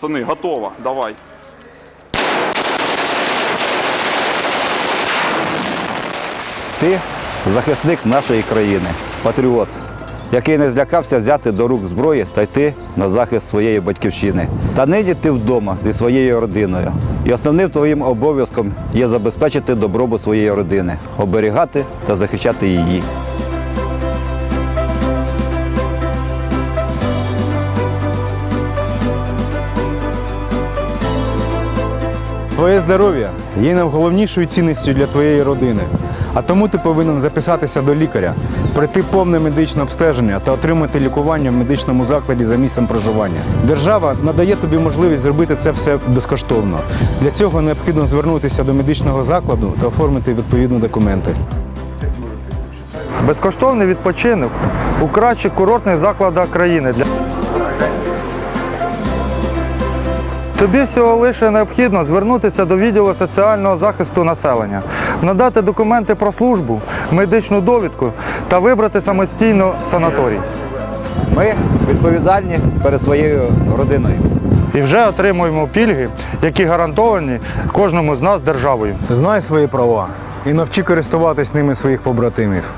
Пацани, готово, давай. Ти захисник нашої країни, патріот, який не злякався взяти до рук зброї та йти на захист своєї батьківщини. Та нині ти вдома зі своєю родиною. І основним твоїм обов'язком є забезпечити добробут своєї родини, оберігати та захищати її. Твоє здоров'я є найголовнішою цінністю для твоєї родини. А тому ти повинен записатися до лікаря, пройти повне медичне обстеження та отримати лікування в медичному закладі за місцем проживання. Держава надає тобі можливість зробити це все безкоштовно. Для цього необхідно звернутися до медичного закладу та оформити відповідні документи. Безкоштовний відпочинок у кращих курортних закладах країни. Тобі всього лише необхідно звернутися до відділу соціального захисту населення, надати документи про службу, медичну довідку та вибрати самостійно санаторій. Ми відповідальні перед своєю родиною. І вже отримуємо пільги, які гарантовані кожному з нас державою. Знай свої права і навчи користуватись ними своїх побратимів.